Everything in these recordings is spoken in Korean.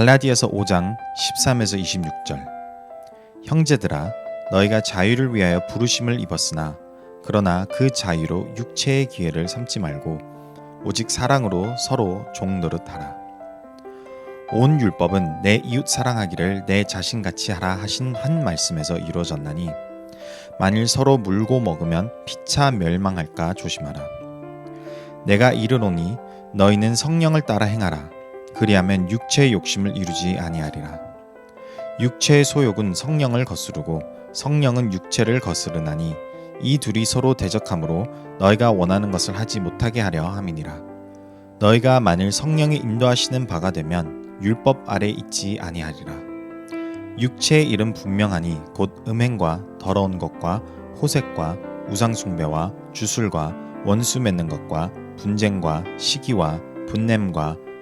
갈라디아서 5장 13에서 26절. 형제들아 너희가 자유를 위하여 부르심을 입었으나 그러나 그 자유로 육체의 기회를 삼지 말고 오직 사랑으로 서로 종노릇하라. 온 율법은 내 이웃 사랑하기를 내 자신 같이 하라 하신 한 말씀에서 이루어졌나니 만일 서로 물고 먹으면 피차 멸망할까 조심하라. 내가 이르노니 너희는 성령을 따라 행하라 그리하면 육체의 욕심을 이루지 아니하리라. 육체의 소욕은 성령을 거스르고 성령은 육체를 거스르나니 이 둘이 서로 대적하므로 너희가 원하는 것을 하지 못하게 하려 함이니라. 너희가 만일 성령이 인도하시는 바가 되면 율법 아래 있지 아니하리라. 육체의 일은 분명하니 곧 음행과 더러운 것과 호색과 우상숭배와 주술과 원수 맺는 것과 분쟁과 시기와 분냄과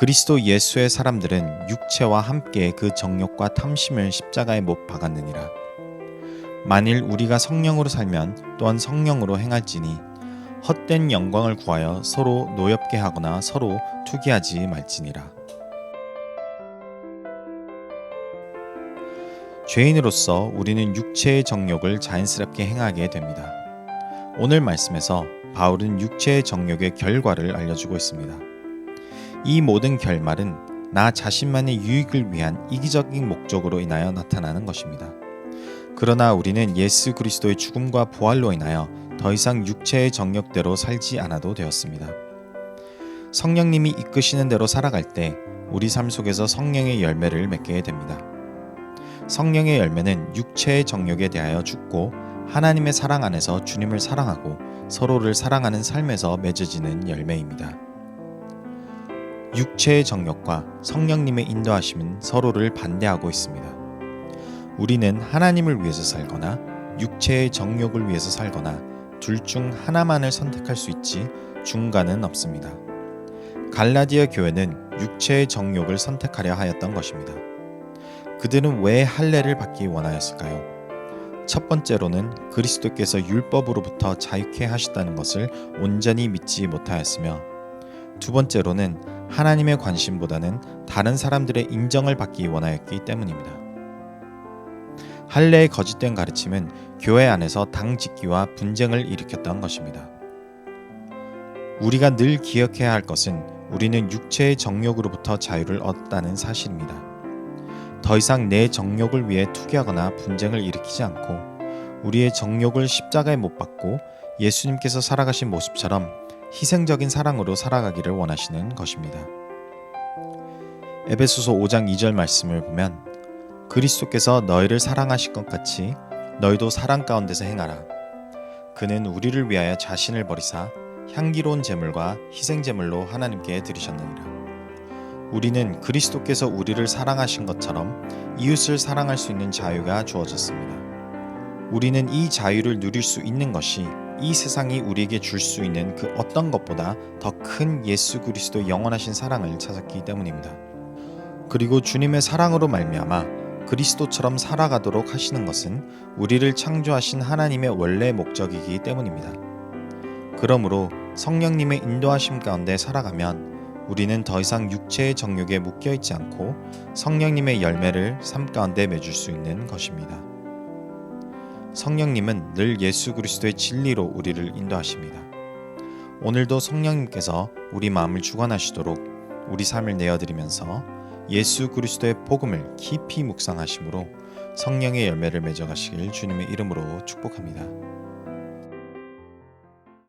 그리스도 예수의 사람들은 육체와 함께 그 정욕과 탐심을 십자가에 못 박았느니라. 만일 우리가 성령으로 살면 또한 성령으로 행할지니 헛된 영광을 구하여 서로 노엽게 하거나 서로 투기하지 말지니라. 죄인으로서 우리는 육체의 정욕을 자연스럽게 행하게 됩니다. 오늘 말씀에서 바울은 육체의 정욕의 결과를 알려주고 있습니다. 이 모든 결말은 나 자신만의 유익을 위한 이기적인 목적으로 인하여 나타나는 것입니다. 그러나 우리는 예수 그리스도의 죽음과 부활로 인하여 더 이상 육체의 정욕대로 살지 않아도 되었습니다. 성령님이 이끄시는 대로 살아갈 때 우리 삶 속에서 성령의 열매를 맺게 됩니다. 성령의 열매는 육체의 정욕에 대하여 죽고 하나님의 사랑 안에서 주님을 사랑하고 서로를 사랑하는 삶에서 맺어지는 열매입니다. 육체의 정욕과 성령님의 인도하심은 서로를 반대하고 있습니다. 우리는 하나님을 위해서 살거나 육체의 정욕을 위해서 살거나 둘 중 하나만을 선택할 수 있지 중간은 없습니다. 갈라디아 교회는 육체의 정욕을 선택하려 하였던 것입니다. 그들은 왜 할례를 받기 원하였을까요? 첫 번째로는 그리스도께서 율법으로부터 자유케 하셨다는 것을 온전히 믿지 못하였으며 두 번째로는 하나님의 관심보다는 다른 사람들의 인정을 받기 원하였기 때문입니다. 할례의 거짓된 가르침은 교회 안에서 당 짓기와 분쟁을 일으켰던 것입니다. 우리가 늘 기억해야 할 것은 우리는 육체의 정욕으로부터 자유를 얻었다는 사실입니다. 더 이상 내 정욕을 위해 투기하거나 분쟁을 일으키지 않고 우리의 정욕을 십자가에 못 박고 예수님께서 살아가신 모습처럼 희생적인 사랑으로 살아가기를 원하시는 것입니다. 에베소서 5장 2절 말씀을 보면 그리스도께서 너희를 사랑하실 것 같이 너희도 사랑 가운데서 행하라. 그는 우리를 위하여 자신을 버리사 향기로운 제물과 희생 제물로 하나님께 드리셨느니라. 우리는 그리스도께서 우리를 사랑하신 것처럼 이웃을 사랑할 수 있는 자유가 주어졌습니다. 우리는 이 자유를 누릴 수 있는 것이 이 세상이 우리에게 줄 수 있는 그 어떤 것보다 더 큰 예수 그리스도 영원하신 사랑을 찾았기 때문입니다. 그리고 주님의 사랑으로 말미암아 그리스도처럼 살아가도록 하시는 것은 우리를 창조하신 하나님의 원래 목적이기 때문입니다. 그러므로 성령님의 인도하심 가운데 살아가면 우리는 더 이상 육체의 정욕에 묶여 있지 않고 성령님의 열매를 삶 가운데 맺을 수 있는 것입니다. 성령님은 늘 예수 그리스도의 진리로 우리를 인도하십니다. 오늘도 성령님께서 우리 마음을 주관하시도록 우리 삶을 내어드리면서 예수 그리스도의 복음을 깊이 묵상하심으로 성령의 열매를 맺어가시길 주님의 이름으로 축복합니다.